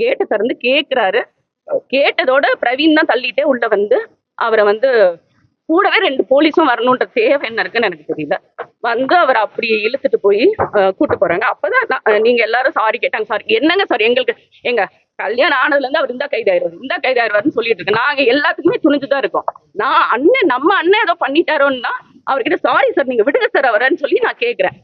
கேட்டை திறந்து கேக்குறாரு. கேட்டதோட பிரவீன் தான் தள்ளிட்டே உள்ள வந்து அவரை வந்து கூடவே ரெண்டு போலீஸும் வரணுன்ற தேவை என்ன இருக்குன்னு எனக்கு தெரியல. வந்து அவர் அப்படியே இழுத்துட்டு போய் கூட்டு போறாங்க. அப்பதான் நீங்க எல்லாரும் சாரி கேட்டாங்க. சாரி என்னங்க சாரி எங்களுக்கு எங்க கல்யாணம் ஆனதுல இருந்து அவர் இந்த கைதாயிருவார் இந்த கைதாயிருவாருன்னு சொல்லிட்டு இருக்கு. நாங்க எல்லாத்துக்குமே துணிஞ்சுதான் இருக்கோம். நான் அண்ணன் நம்ம அண்ணன் ஏதோ பண்ணிட்டாரோன்னா அவர்கிட்ட சாரி சார் நீங்க விடுங்க சார் அவரன்னு சொல்லி நான் கேக்குறேன்.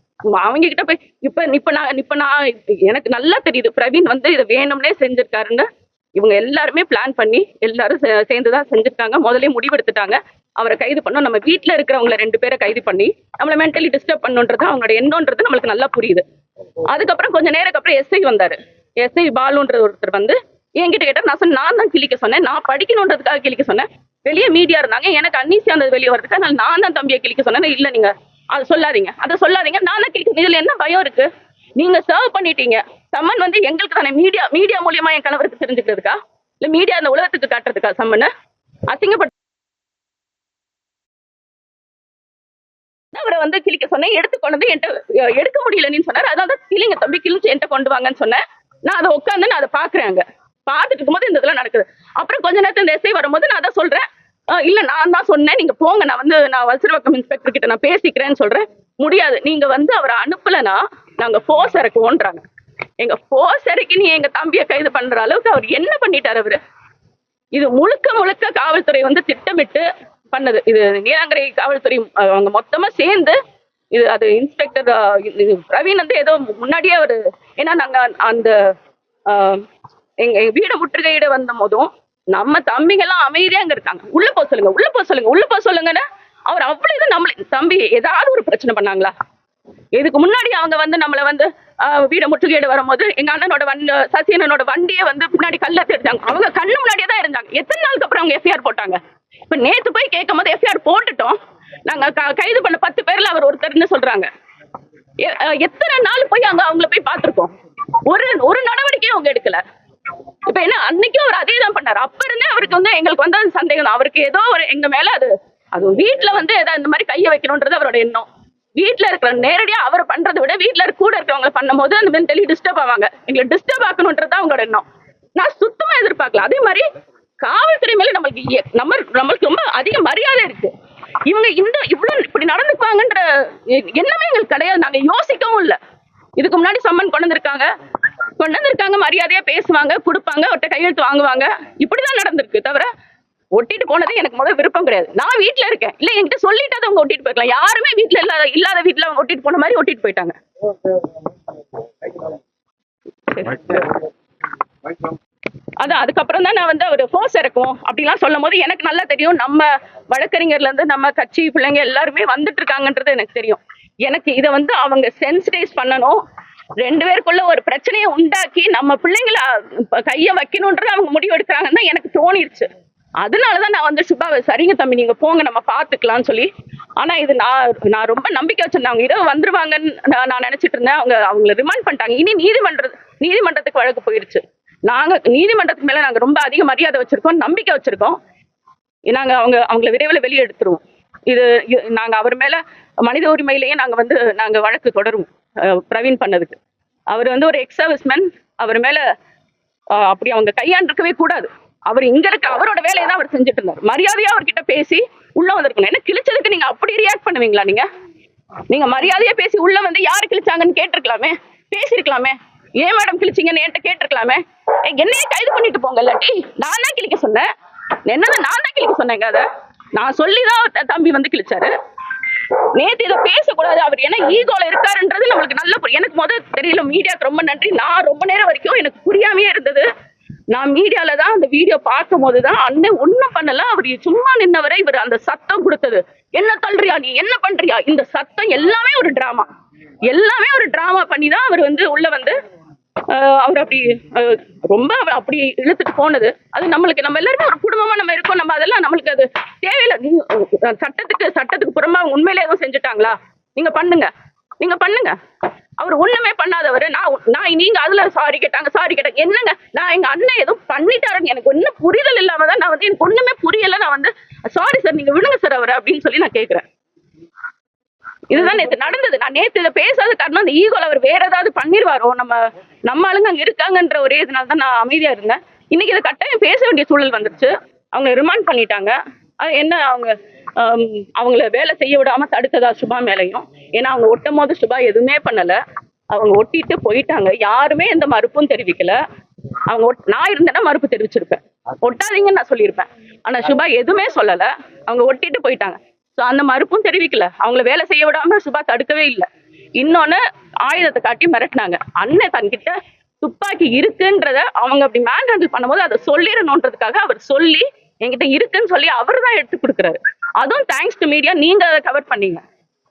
அவங்க கிட்ட போய் இப்ப இப்ப நான் இப்ப நான் எனக்கு நல்லா தெரியுது. பிரவீன் வந்து இதை வேணும்னே செஞ்சிருக்காருன்னு. இவங்க எல்லாருமே பிளான் பண்ணி எல்லாரும் சேர்ந்துதான் செஞ்சிருக்காங்க. முதல்ல முடிவெடுத்துட்டாங்க. அவரை கைது பண்ணோம். நம்ம வீட்ல இருக்கிறவங்கள ரெண்டு பேரை கைது பண்ணி நம்மள மென்டலி டிஸ்டர்ப் பண்ணுன்றது அவங்களோட எண்ணோன்றது நம்மளுக்கு நல்லா புரியுது. அதுக்கப்புறம் கொஞ்ச நேரம் அப்புறம் எஸ்ஐ வந்தாரு. எஸ்ஐ பாலுன்ற ஒருத்தர் வந்து என்கிட்ட கேட்டார். நான் சொன்னேன் நான் தான் கிழிக்க சொன்னேன். நான் படிக்கணுன்றதுக்காக கிழிக்க சொன்னேன். வெளியே மீடியா இருந்தாங்க. எனக்கு அன்னீசியா அந்த வெளியே வரதுக்கு அதனால நான் தான் தம்பியை கிழிக்க சொன்னேன். இல்ல நீங்க அது சொல்லாதீங்க. அதை சொல்லாதீங்க. நான் தான் கிழிக்க இதுல என்ன பயம் இருக்கு? நீங்க சர்வ் பண்ணிட்டீங்க. சம்மன் வந்து எங்களுக்கு தானே மீடியா மீடியா மூலியமா என் கணவருக்கு தெரிஞ்சுக்கிறதுக்கா? இல்ல மீடியா அந்த உலகத்துக்கு காட்டுறதுக்கா சம்மன்? அசிங்கப்பட்டு அவரை வந்து கிழிக்க சொன்னேன். எடுத்து கொண்டு வந்து என்கிட்ட எடுக்க முடியலன்னு சொன்னார். அதான் தான் கிளிங்க தம்பி கிழிச்சு என்கிட்ட கொண்டு வாங்கன்னு சொன்னேன். நான் அதை உட்காந்து நான் அதை பாக்குறேன் அங்க. பார்த்துட்டு இருக்கும்போது இந்த இதெல்லாம் நடக்குது. அப்புறம் கொஞ்ச நேரத்துல இந்த எஸ்ஐ வரும்போது நான் அதான் சொல்றேன். இல்ல நான் தான் சொன்னேன். நீங்க போங்க நான் வந்து நான் வல்சரவாக்கம் இன்ஸ்பெக்டர் கிட்ட நான் பேசிக்கிறேன்னு சொல்றேன். முடியாது. நீங்க வந்து அவரை அனுப்பலனா நாங்க ஃபோர்ஸ் இறக்குவோன்றாங்க. எங்க ஃபோர்ஸ் இறக்கி நீ எங்க தம்பியை கைது பண்ற அளவுக்கு அவர் என்ன பண்ணிட்டாரு அவரு? இது முழுக்க முழுக்க காவல்துறை வந்து திட்டமிட்டு பண்ணது. இது நீலாங்கரை காவல்துறை அவங்க மொத்தமா சேர்ந்து இது அது இன்ஸ்பெக்டர் இது பிரவீன் வந்து ஏதோ முன்னாடியே அவரு ஏன்னா நாங்க அந்த எங்க எங்க முற்றுகையிட வந்த போதும் நம்ம தம்பிங்க எல்லாம் அமைதியா அங்க இருக்காங்க. உள்ள போக சொல்லுங்க உள்ள போக சொல்லுங்க உள்ள போக சொல்லுங்கன்னு அவர் அவ்வளவு இது நம்மள தம்பி ஏதாவது ஒரு பிரச்சனை பண்ணாங்களா? இதுக்கு முன்னாடி அவங்க வந்து நம்மள வந்து ஆஹ், வீட முற்றுகையிட வரும்போது எங்க அண்ணனோட வண்டி சசி அண்ணனோட வண்டியை வந்து பின்னாடி கல்ல தெரிஞ்சாங்க அவங்க கண்ணு முன்னாடியே தான் இருந்தாங்க. எத்தனை நாளுக்கு அப்புறம் அவங்க எஃப்ஐஆர் போட்டாங்க? இப்ப நேத்து போய் கேட்கும் போது எஃப்ஐஆர் போட்டுட்டோம். நாங்க க- கைது பண்ண பத்து பேர்ல அவர் ஒருத்தர்னு சொல்றாங்க. எ- அஹ், எத்தனை நாள் போய் அங்க அவங்கள போய் பார்த்திருக்கோம்? ஒரு ஒரு நடவடிக்கையும் அவங்க எடுக்கல. இப்ப என்ன அன்னைக்கும் அவர் அதே தான் பண்ணாரு. அப்ப இருந்தே அவருக்கு வந்து எங்களுக்கு வந்து அது சந்தேகம். தான். அவருக்கு ஏதோ ஒரு எங்க மேல அது அது வீட்டுல வந்து ஏதாவது இந்த மாதிரி கையை வைக்கணும்ன்றது அவரோட எண்ணம். வீட்ல இருக்கிற நேரடியா அவர் பண்றதை விட வீட்டுல இருக்க கூட இருக்கிறவங்க பண்ணும்போது அந்த மென்டலி டிஸ்டர்ப் ஆவாங்க. எங்களை டிஸ்டர்ப் ஆக்கணும்ன்றது தான் அவங்களோட எண்ணம். நான் சுத்தமா எதிர்பார்க்கல. அதே மாதிரி காவல்துறை மேல நம்மளுக்கு நம்ம நம்மளுக்கு ரொம்ப அதிக மரியாதை இருக்கு. இவங்க இந்த இவ்வளவு இப்படி நடந்துக்குவாங்கன்ற எ- எண்ணமே எங்களுக்கு கிடையாது. நாங்க யோசிக்கவும் இல்ல. இதுக்கு முன்னாடி சம்மன் கொண்டு வந்திருக்காங்க. கொண்டு வந்திருக்காங்க மரியாதையா பேசுவாங்க கொடுப்பாங்க அவர்கிட்ட கையெழுத்து வாங்குவாங்க. இப்படிதான் நடந்திருக்கு தவிர ஒட்டிட்டு போனது எனக்கு முதல் விருப்பம் கிடையாது. நான் வீட்டுல இருக்கேன். இல்ல என்கிட்ட சொல்லிட்டு அவங்க ஒட்டிட்டு போயிருக்கலாம். யாருமே வீட்டுல இல்லாத இல்லாத வீட்ல அவங்க ஒட்டிட்டு போன மாதிரி ஒட்டிட்டு போயிட்டாங்க. அதான் அதுக்கப்புறம் தான் நான் வந்து அவர் ஃபோர்ஸ் இறக்கும் அப்படிலாம் சொல்லும் போது எனக்கு நல்லா தெரியும். நம்ம வழக்கறிஞர்ல இருந்து நம்ம கட்சி பிள்ளைங்க எல்லாருமே வந்துட்டு இருக்காங்கன்றது எனக்கு தெரியும். எனக்கு இதை வந்து அவங்க சென்சிடைஸ் பண்ணணும். ரெண்டு பேருக்குள்ள ஒரு பிரச்சனையை உண்டாக்கி நம்ம பிள்ளைங்கள கையை வைக்கணுன்றது அவங்க முடிவு எடுக்கிறாங்கன்னு தான் எனக்கு தோணிருச்சு. அதனாலதான் நான் வந்து சுபாவை சரிங்க தம்பி நீங்க போங்க நம்ம பாத்துக்கலாம்னு சொல்லி. ஆனா இது நான் நான் ரொம்ப நம்பிக்கை வச்சிருந்தேன். அவங்க இரவு வந்துருவாங்கன்னு நான் நான் நினைச்சிட்டு இருந்தேன். அவங்க அவங்கள ரிமாண்ட் பண்ணிட்டாங்க. இனி நீதிமன்ற நீதிமன்றத்துக்கு வழக்கு போயிருச்சு. நாங்க நீதிமன்றத்துக்கு மேல நாங்க ரொம்ப அதிக மரியாதை வச்சிருக்கோம் நம்பிக்கை வச்சிருக்கோம். நாங்க அவங்க அவங்கள விரைவில் வெளியே எடுத்துருவோம். இது நாங்கள் நாங்க அவர் மேல மனித உரிமையிலேயே நாங்க வந்து நாங்க வழக்கு தொடரும் பிரவீன் பண்ணதுக்கு. அவர் வந்து ஒரு எக்ஸ் சர்வீஸ்மேன் அவர் மேல அப்படி அவங்க கையாண்டிருக்கவே கூடாது. அவர் இங்க இருக்க அவரோட வேலையை தான் அவர் செஞ்சுட்டு இருந்தார். மரியாதையா அவர்கிட்ட பேசி உள்ள வந்திருக்கணும். என்ன கிழிச்சதுக்கு நீங்க அப்படி ரியாக்ட் பண்ணுவீங்களா நீங்க? நீங்க மரியாதையா பேசி உள்ள வந்து யாரு கிழிச்சாங்கன்னு கேட்டிருக்கலாமே? பேசியிருக்கலாமே? ஏன் மேடம் கிழிச்சீங்கன்னு என்கிட்ட கேட்டிருக்கலாமே? என்னையே கைது பண்ணிட்டு போங்க இல்லாட்டி நான் தான் கிழிக்க சொன்னேன். என்னதான் நான் தான் கிழிக்க சொன்னேங்க அதை. நான் சொல்லிதான் தம்பி வந்து கிழிச்சாரு. நேத்து இதை பேசக்கூடாது அவர் ஏன்னா ஈகோல இருக்காருன்றது நம்மளுக்கு நல்ல எனக்கு முத தெரியல மீடியாக்கு ரொம்ப நன்றி. நான் ரொம்ப நேரம் வரைக்கும் எனக்கு புரியாமையே இருந்தது. நான் மீடியால தான் அந்த வீடியோ பார்க்கும் போதுதான் அண்ணன் ஒண்ணும் பண்ணல அவர் சும்மா நின்னவரை இவர் அந்த சத்தம் கொடுத்தது. என்ன தள்ளுறியா நீ? என்ன பண்றியா? இந்த சத்தம் எல்லாமே ஒரு டிராமா எல்லாமே ஒரு டிராமா பண்ணி தான் அவர் வந்து உள்ள வந்து அவர் அப்படி ரொம்ப அவர் அப்படி இழுத்துட்டு போனது. அது நம்மளுக்கு நம்ம எல்லாருமே ஒரு குடும்பமா நம்ம இருக்கோம். நம்ம அதெல்லாம் நம்மளுக்கு அது தேவையில்லை. சட்டத்துக்கு சட்டத்துக்கு புறமா அவங்க உண்மையிலே எதுவும் செஞ்சுட்டாங்களா? நீங்க பண்ணுங்க. நீங்க பண்ணுங்க. அவர் ஒண்ணுமே பண்ணாதவர். நான் நான் நீங்க அதுல சாரி கேட்டாங்க சாரி கேட்டாங்க. என்னங்க? நான் எங்க அண்ணன் ஏதோ பண்ணிட்டாருன்னு எனக்கு ஒன்னும் புரிதல் இல்லாம தான் நான் வந்து எனக்கு ஒண்ணுமே புரியல. நான் வந்து சாரி சார் நீங்க விடுங்க சார் அவர் அப்படின்னு சொல்லி நான் கேக்குறேன். இதுதான் நேத்து நடந்தது. நான் நேத்து இதை பேசாத காரணம் அந்த ஈகோல அவர் வேற ஏதாவது பண்ணிருவாரோ? நம்ம நம்ம ஆளுங்க அங்க இருக்காங்கன்ற ஒரே இதனால தான் நான் அமைதியா இருந்தேன். இன்னைக்கு இதை கட்டாயம் பேச வேண்டிய சூழல் வந்துருச்சு. அவங்க ரிமாண்ட் பண்ணிட்டாங்க. அது என்ன அவங்க அவங்கள வேலை செய்ய விடாம தடுத்ததா சுபா மேலையும்? ஏன்னா அவங்க ஒட்டும் போது சுபா எதுவுமே பண்ணல. அவங்க ஒட்டிட்டு போயிட்டாங்க. யாருமே எந்த மறுப்பும் தெரிவிக்கல. அவங்க ஒட்- நான் இருந்தேன்னா மறுப்பு தெரிவிச்சிருப்பேன். ஒட்டாதீங்கன்னு நான் சொல்லியிருப்பேன். ஆனா சுபா எதுவுமே சொல்லல. அவங்க ஒட்டிட்டு போயிட்டாங்க. ஸோ அந்த மறுப்பும் தெரிவிக்கல. அவங்கள வேலை செய்ய விடாம சுபா தடுக்கவே இல்லை. இன்னொன்னு ஆயுதத்தை காட்டி மிரட்டினாங்க. அண்ணன் தன்கிட்ட துப்பாக்கி இருக்குன்றத அவங்க அப்படி மேன் ஹேண்டில் பண்ணும்போது அதை சொல்லிடணுன்றதுக்காக அவர் சொல்லி என்கிட்ட இருக்குன்னு சொல்லி அவர் தான் எடுத்து கொடுக்குறாரு. அதுவும் தேங்க்ஸ் டு மீடியா நீங்க அதை கவர் பண்ணீங்க.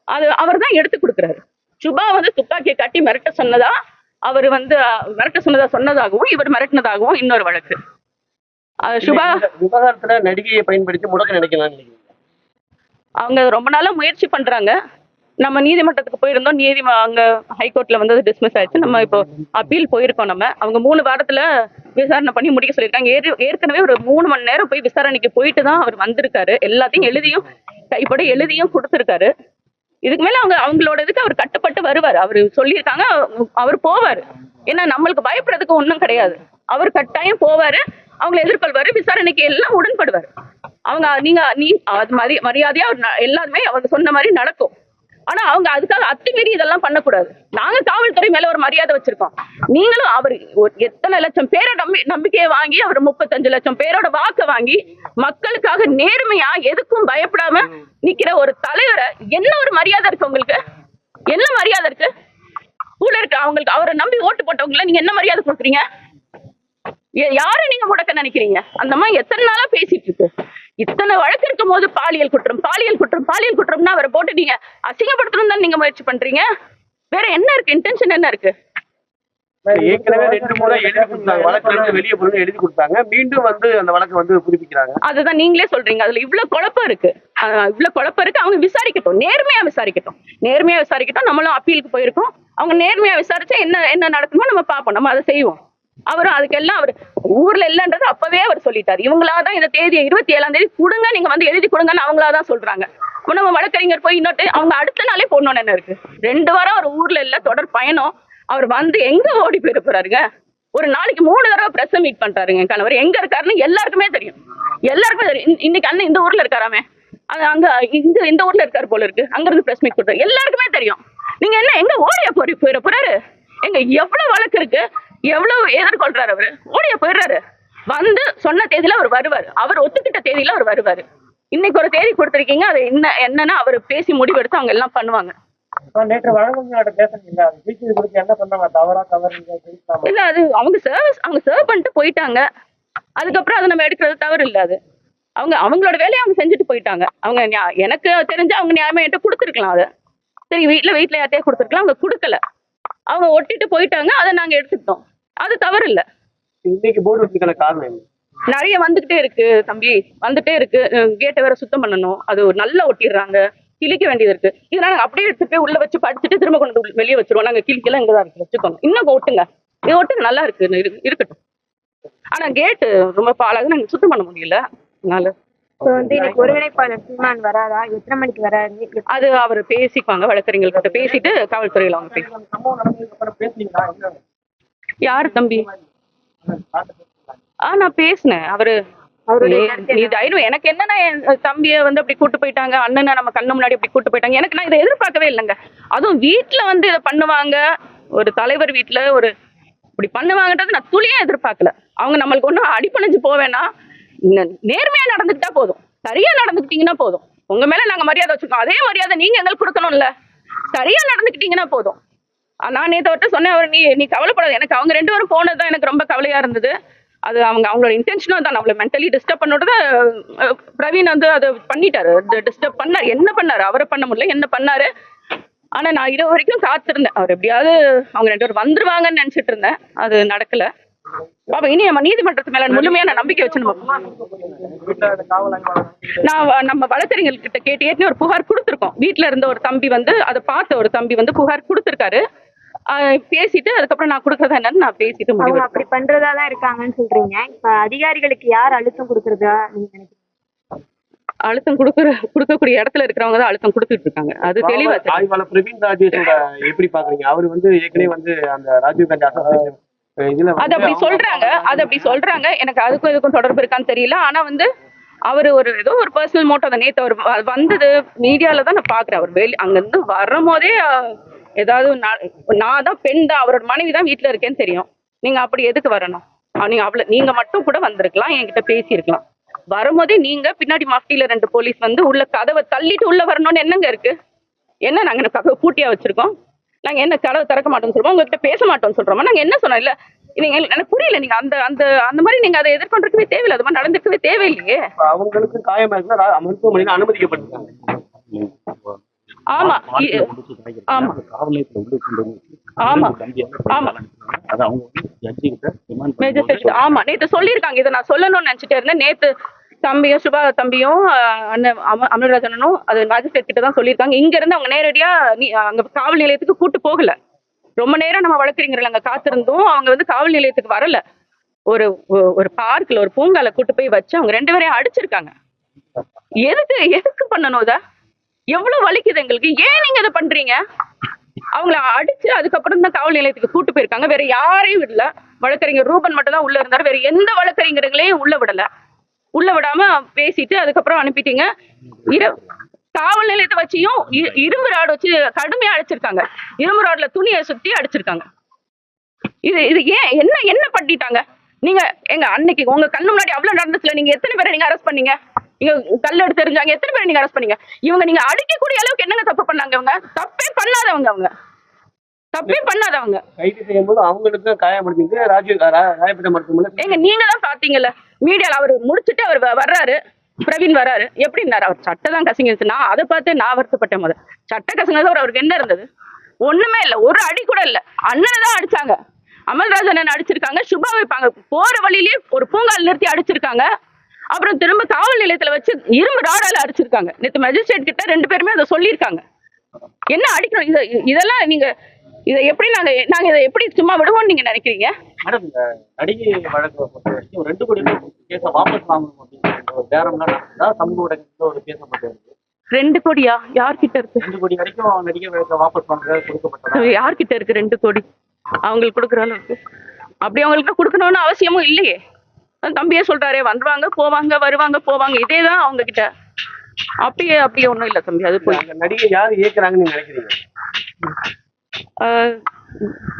அது அவர் தான் எடுத்து கொடுக்குறாரு. சுபா வந்து துப்பாக்கியை காட்டி மிரட்ட சொன்னதா அவர் வந்து மிரட்ட சொன்னதா சொன்னதாகவும் இவர் மிரட்டினதாகவும் இன்னொரு வழக்கு. சுபா விவகாரத்துல நடிகையை பயன்படுத்தி முடக்க நினைக்கலாம் அவங்க ரொம்ப நாளா முயற்சி பண்றாங்க. நம்ம நீதிமன்றத்துக்கு போயிருந்தோம். நீதி அங்க ஹைகோர்ட்ல வந்து டிஸ்மிஸ் ஆயிடுச்சு. நம்ம இப்போ அப்பீல் போயிருக்கோம் நம்ம. அவங்க மூணு வாரத்துல விசாரணை பண்ணி முடிக்க சொல்லியிருக்காங்க. ஏற் ஏற்கனவே ஒரு மூணு மணி நேரம் போய் விசாரணைக்கு போயிட்டு தான் அவர் வந்திருக்காரு. எல்லாத்தையும் எழுதியும் கைப்பட எழுதியும் கொடுத்துருக்காரு. இதுக்கு மேல அவங்க அவங்களோட இதுக்கு அவர் கட்டுப்பட்டு வருவார். அவர் சொல்லியிருக்காங்க அவர் போவார். ஏன்னா நம்மளுக்கு பயப்படுறதுக்கு ஒன்றும் கிடையாது. அவர் கட்டாயம் போவாரு. அவங்களை எதிர்கொள்வாரு. விசாரணைக்கு எல்லாம் உடன்படுவார். அவங்க நீங்க நீ அது மாதிரி மரியாதையா எல்லாருமே அவங்க சொன்ன மாதிரி நடக்கும். ஆனா அவங்க அதுக்காக அத்துமீறி இதெல்லாம் பண்ணக்கூடாது. நாங்க காவல்துறை மேல ஒரு மரியாதை வச்சிருக்கோம். நீங்களும் அவர் எத்தனை லட்சம் பேரை நம்பி நம்பிக்கையை வாங்கி அவர் முப்பத்தஞ்சு லட்சம் பேரோட வாக்க வாங்கி மக்களுக்காக நேர்மையா எதுக்கும் பயப்படாம நிக்கிற ஒரு தலைவரை என்ன ஒரு மரியாதை இருக்கு உங்களுக்கு? என்ன மரியாதை இருக்கு? கூட இருக்கு அவங்களுக்கு அவரை நம்பி ஓட்டு போட்டவங்களை நீங்க என்ன மரியாதை கொடுக்குறீங்க? யாரை நீங்க முடக்க நினைக்கிறீங்க? அந்த மாதிரி எத்தனை நாளா பேசிட்டு இருக்கு. இத்தனை வழக்கு இருக்கும் போது பாலியல் குற்றம் பாலியல் குற்றம் பாலியல் குற்றம்னா அவரை போட்டு நீங்க அசிங்கப்படுத்தணும் தான் நீங்க முயற்சி பண்றீங்க? வேற என்ன இருக்கு? இன்டென்ஷன் என்ன இருக்கு? ஏற்கனவே ரெண்டு முறை எழுதி கொடுத்தாங்க. வெளியே எழுதி மீண்டும் வந்து அந்த வழக்கை வந்து புதுப்பிக்கிறாங்க. அதுதான் நீங்களே சொல்றீங்க. அதுல இவ்வளவு குழப்பம் இருக்கு. இவ்வளவு குழப்பம் இருக்கு. அவங்க விசாரிக்கட்டும். நேர்மையா விசாரிக்கட்டும். நேர்மையா விசாரிக்கட்டும். நம்மளும் அப்பீலுக்கு போயிருக்கோம். அவங்க நேர்மையா விசாரிச்சா என்ன என்ன நடக்குமோ நம்ம பார்ப்போம். நம்ம அதை செய்வோம். அவரும் அதுக்கெல்லாம் அவர் ஊர்ல இல்லைன்றது அப்பவே அவர் சொல்லிட்டாரு. இவங்களாதான் இந்த தேதியை இருபத்தி ஏழாம் தேதி கொடுங்க நீங்க வந்து எழுதி கொடுங்கன்னு அவங்களாதான் சொல்றாங்க. நம்ம வழக்கறிஞர் போய் இன்னொட்டு அவங்க அடுத்த நாளே போடணும்னு என்ன இருக்கு? ரெண்டு வாரம் அவர் ஊர்ல இல்ல தொடர் பயணம். அவர் வந்து எங்க ஓடி போயிட ஒரு நாளைக்கு மூணு தடவை பிரஸ் மீட் பண்றாருங்க கணவர். எங்க இருக்காருன்னு எல்லாருக்குமே தெரியும். எல்லாருக்குமே தெரியும். இன்னைக்கு அண்ணன் இந்த ஊர்ல இருக்காராமே? அங்க இந்த இந்த ஊர்ல இருக்காரு போல இருக்கு. அங்க இருந்து பிரஸ் மீட் கொடுத்தாரு எல்லாருக்குமே தெரியும். நீங்க என்ன எங்க ஓடிய போறி போயிட போறாரு? எங்க எவ்வளவு வழக்கு இருக்கு? எவ்வளவு எதிர்கொள்றாரு அவரு? ஓடிய போயிடுறாரு. வந்து சொன்ன தேதியில அவர் வருவாரு. அவர் ஒத்துக்கிட்ட தேதியில அவர் வருவாரு. இன்னைக்கு ஒரு தேதி கொடுத்திருக்கீங்க. அது என்ன என்னன்னா அவர் பேசி முடிவெடுத்து அவங்க எல்லாம் பண்ணுவாங்க. இல்ல அது அவங்க சர்வீஸ் அவங்க சர்வ் பண்ணிட்டு போயிட்டாங்க. அதுக்கப்புறம் அதை நம்ம எடுக்கிறது தவறு இல்ல அது. அவங்க அவங்களோட வேலையை அவங்க செஞ்சுட்டு போயிட்டாங்க. அவங்க எனக்கு தெரிஞ்சு அவங்க நியாயமா என்கிட்ட கொடுத்துருக்கலாம் அதை. சரி வீட்ல வீட்ல யார்ட்டையே கொடுத்துருக்கலாம். அவங்க கொடுக்கல. அவங்க ஒட்டிட்டு போயிட்டாங்க அதை நாங்க எடுத்துக்கிட்டோம். அது தவறு இல்ல இன்னைக்கு போர்டு வச்சதுக்கான காரணம் நிறைய வந்துகிட்டே இருக்கு தம்பி. வந்துட்டே இருக்கு. கேட்டை வேற சுத்தம் பண்ணணும். அது நல்லா ஒட்டிடுறாங்க. கிழிக்க வேண்டியது இருக்கு. இதெல்லாம் நாங்க அப்படியே எடுத்து போய் உள்ள வச்சு படிச்சுட்டு திரும்ப கொண்டு வந்து வெளியே வச்சிருவோம். நாங்க கிழிக்கலாம் இங்கதான் இருக்கு. வச்சுக்கோங்க. இன்னும் ஒட்டுங்க. இது ஒட்டுங்க. நல்லா இருக்கு. இரு- இருக்கட்டும். ஆனா கேட்டு ரொம்ப பாழாக நாங்க சுத்தம் பண்ண முடியல. அதனால இப்போ வந்து இன்னைக்கு ஒருங்கிணைப்பாளர் சீமான் வராதா? எத்தனை மணிக்கு வராரு? அது அவர் பேசிக்குவாங்க வழக்கறிஞர்கிட்ட பேசிட்டு காவல்துறையில அவங்க பேசி அந்த சம்பவம் நடந்ததுக்கு அப்புறம் பேசுனீங்களா என்ன யார் தம்பி ஆ நான் பேசினேன் அவரு எனக்கு என்னன்னா என் தம்பிய வந்து அப்படி கூட்டு போயிட்டாங்க அண்ணனை நம்ம கண்ணு முன்னாடி அப்படி கூட்டு போயிட்டாங்க. எனக்கு நான் இதை எதிர்பார்க்கவே இல்லைங்க. அதுவும் வீட்ல வந்து இதை பண்ணுவாங்க. ஒரு தலைவர் வீட்ல ஒரு இப்படி பண்ணுவாங்கன்றது நான் துளியா எதிர்பார்க்கல. அவங்க நம்மளுக்கு ஒன்றும் அடிப்பணிஞ்சு போவேனா நேர்மையா நடந்துக்கிட்டா போதும். சரியா நடந்துக்கிட்டீங்கன்னா போதும். உங்க மேல நாங்க மரியாதை வச்சிருக்கோம். அதே மரியாதை நீங்க எங்களுக்கு கொடுக்கணும்ல. சரியா நடந்துக்கிட்டீங்கன்னா போதும். நான் நேற்று அவர்கிட்ட சொன்னேன் அவர் நீ நீ கவலைப்படாது. எனக்கு அவங்க ரெண்டு பேரும் போனது தான் எனக்கு ரொம்ப கவலையா இருந்தது. அது அவங்க அவங்களோட இன்டென்ஷனும் தான் அவளை மென்டலி டிஸ்டர்ப் பண்ணோட பிரவீன் வந்து அதை பண்ணிட்டாரு. டிஸ்டர்ப் பண்ணார். என்ன பண்ணாரு? அவரை பண்ண முடியல. என்ன பண்ணாரு? ஆனா நான் இது வரைக்கும் காத்திருந்தேன். அவர் எப்படியாவது அவங்க ரெண்டு பேரும் வந்துருவாங்கன்னு நினைச்சிட்டு இருந்தேன். அது நடக்கல. பாப்பா இனி நம்ம நீதிமன்றத்து மேல முழுமையான நம்பிக்கை வச்சு வீட்டுல நான் நம்ம வழக்கறிஞர்கிட்ட கேட்டு ஏற்கனவே ஒரு புகார் கொடுத்துருக்கோம். வீட்ல இருந்த ஒரு தம்பி வந்து அதை பார்த்த ஒரு தம்பி வந்து புகார் கொடுத்துருக்காரு. பேசிட்டு அதுக்கப்புறம் நான் கொடுக்கறதா என்னன்னு நான் பேசிட்டு முடிவு அப்படி பண்றதா தான் இருக்காங்கன்னு சொல்றீங்க. இப்ப அதிகாரிகளுக்கு யார் அழுத்தம் கொடுக்கறதா நீங்க நினைக்கிறீங்க? அழுத்தம் கொடுக்குற கொடுக்கக்கூடிய இடத்துல இருக்கிறவங்க தான் அழுத்தம் கொடுத்துட்டு இருக்காங்க. அது தெளிவா பிரவீன் ராஜேஷோட எப்படி பாக்குறீங்க? அவர் வந்து ஏற்கனவே வந்து அந்த ராஜீவ் காந்தி அது அப்படி சொல்றாங்க. அது அப்படி சொல்றாங்க. எனக்கு அதுக்கும் இதுக்கும் தொடர்பு இருக்கான்னு தெரியல. ஆனா வந்து அவர் ஒரு ஏதோ ஒரு பர்சனல் மோட்டோ தான். நேத்து அவர் வ- வந்தது மீடியால தான் நான் பாக்குறேன். அவர் வெளி அங்கிருந்து வரும்போதே அஹ், ஏதாவது நான் தான் பெண் தான் அவரோட மனைவி தான் வீட்டுல இருக்கேன்னு தெரியும். நீங்க அப்படி எதுக்கு வரணும்? நீங்க அவ்வளவு நீங்க மட்டும் கூட வந்திருக்கலாம் என்கிட்ட பேசியிருக்கலாம். வரும்போதே நீங்க பின்னாடி மஃப்டியில ரெண்டு போலீஸ் வந்து உள்ள கதவை தள்ளிட்டு உள்ள வரணும்னு என்னங்க இருக்கு? என்ன நாங்க கதவை பூட்டியா வச்சிருக்கோம்? நாங்க என்ன கதவை திறக்க மாட்டோம்னு சொல்றோம் உங்ககிட்ட பேச மாட்டோம்னு சொல்றோமா நாங்க என்ன சொன்னோம்? இல்ல நீங்க எனக்கு புரியல நீங்க அந்த அந்த அந்த மாதிரி நீங்க அதை எதிர்கொண்டிருக்கவே தேவையில்லை. அது மாதிரி நடந்திருக்கவே தேவையில்லையே. அவங்களுக்கு காயமா மருத்துவமனையில அனுமதிக்கப்பட்டிருக்காங்க. ஆமா. ஆமா. ஆமா. ஆமா. ஆமா. நேத்து சொல்லியிருக்காங்க. இதை நான் சொல்லணும்னு நினைச்சிட்டே இருந்தேன். நேத்து தம்பியும் சுபா தம்பியும் அண்ணன் அமல்ராஜனும் அது மேஜிஸ்ட்ரேட் கிட்ட தான் சொல்லியிருக்காங்க. இங்க இருந்து அவங்க நேரடியா நீ அங்க காவல் நிலையத்துக்கு கூட்டு போகல. ரொம்ப நேரம் நம்ம வழக்கறிஞர்கள் அங்க காத்திருந்தோம். அவங்க வந்து காவல் நிலையத்துக்கு வரல. ஒரு ஒரு பார்க்ல ஒரு பூங்கால கூட்டு போய் வச்சு அவங்க ரெண்டு பேரையும் அடிச்சிருக்காங்க. எதுக்கு எதுக்கு பண்ணணும் இத? எவ்வளவு வலிக்குது எங்களுக்கு? ஏன் நீங்க இதை பண்றீங்க? அவங்கள அடிச்சு அதுக்கப்புறம் தான் காவல் நிலையத்துக்கு கூட்டு போயிருக்காங்க. வேற யாரையும் விடல. வழக்கறிஞர் ரூபன் மட்டும் தான் உள்ள இருந்தாரு. வேற எந்த வழக்கறிஞர்களையும் உள்ள விடல. உள்ள விடாம பேசிட்டு அதுக்கப்புறம் அனுப்பிட்டீங்க. இரு காவல் நிலையத்தை வச்சியும் இரும்பு ராடு வச்சு கடுமையா அடிச்சிருக்காங்க. இரும்பு ராட்ல துணியை சுத்தி அடிச்சிருக்காங்க. இது இது ஏன் என்ன என்ன பண்ணிட்டாங்க? நீங்க எங்க அன்னைக்கு உங்க கண்ணு முன்னாடி அவ்வளவு நடந்துச்சுல நீங்க எத்தனை பேரை நீங்க அரெஸ்ட் பண்ணீங்க? நீங்க கல் எடுத்து எரிஞ்சாங்க எத்தனை பேரை நீங்க அரெஸ்ட் பண்ணீங்க? இவங்க நீங்க அடிக்கக்கூடிய அளவுக்கு என்னங்க தப்பு பண்ணாங்க இவங்க? தப்பே பண்ணாதவங்க அவங்க. தப்பே பண்ணாதவங்க. கைது செய்யும் போது அவங்களுக்கு காயப்படுத்திட்டு ராஜீவ் ராயப்பேட்டை மருத்துவமனை ஏங்க நீங்க தான் பாத்தீங்கல்ல மீடியால அவர் முடிச்சுட்டு அவர் வர்றாரு. பிரவீன் வர்றாரு. எப்படின்னாரு? அவர் சட்டை தான் கசங்கிருச்சு. நான் அதை பார்த்து நான் வருத்தப்பட்டேன் முத சட்டை கசங்கிறது அவருக்கு என்ன இருந்தது? ஒண்ணுமே இல்ல. ஒரு அடி கூட இல்ல. அண்ணனை தான் அடிச்சாங்க. அமல்ராஜ் அண்ணன் அடிச்சிருக்காங்க. சுபா வைப்பாங்க. போற வழியிலேயே ஒரு பூங்கால் நிறுத்தி அடிச்சிருக்காங்க. அப்புறம் திரும்ப காவல் நிலையத்துல வச்சு இரும்பு ராடால அடிச்சிருக்காங்க. நேத்து மேஜிஸ்ட்ரேட் கிட்ட ரெண்டு பேருமே அதை சொல்லியிருக்காங்க. என்ன அடிக்கணும்? இத இதெல்லாம் நீங்க இதை எப்படி நாங்க நாங்க இதை எப்படி சும்மா விடுவோம்னு நீங்க நினைக்கிறீங்க? மேடம் இந்த நடிகை வழக்கு பொறுத்த வரைக்கும் ரெண்டு கோடி கேஸை வாபஸ் வாங்கணும் அப்படிங்கிற ஒரு பேரம்லாம் சமூக ஊடகத்துல ஒரு பேசப்பட்டு இருக்கு ரெண்டு கோடியா? யார்கிட்ட இருக்கு? ரெண்டு கோடி வரைக்கும் நடிகை வழக்கை வாபஸ் வாங்க கொடுக்கப்பட்டதா? யார்கிட்ட இருக்கு ரெண்டு கோடி? அவங்களுக்கு கொடுக்குற அளவுக்கு. அப்படி அவங்களுக்கு கொடுக்கணும்னு அவசியமும் இல்லையே. தம்பியே சொல்றாரே வந்துருவாங்க போவாங்க வருவாங்க போவாங்க. இதே தான் அவங்க கிட்ட அப்படியே அப்படியே ஒண்ணும் இல்ல தம்பி அது போய். அந்த நடிகை யார் இயக்குறாங்கன்னு நினைக்கிறீங்க?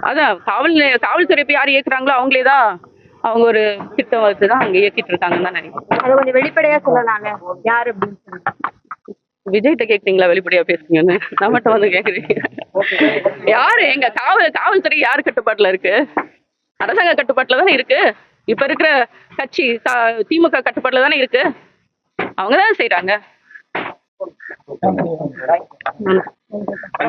அதான் காவல் காவல்துறை இப்ப யார் இயக்குறாங்களோ அவங்களே தான் அவங்க ஒரு திட்டம் வகுத்து தான் அங்க இயக்கிட்டு இருக்காங்கன்னு தான் நினைக்கிறேன். அதை கொஞ்சம் வெளிப்படையா சொல்லலாம்ல யார் அப்படின்னு விஜய்கிட்ட கேக்குறீங்களா? வெளிப்படையா பேசுறீங்கன்னு நான் மட்டும் வந்து கேக்குறீங்க யாரு? எங்க காவல் காவல்துறை யார் கட்டுப்பாட்டுல இருக்கு? அரசாங்க கட்டுப்பாட்டுல தானே இருக்கு? இப்ப இருக்கிற கட்சி திமுக கட்டுப்பாட்டுல தானே இருக்கு? அவங்க தான் செய்யறாங்க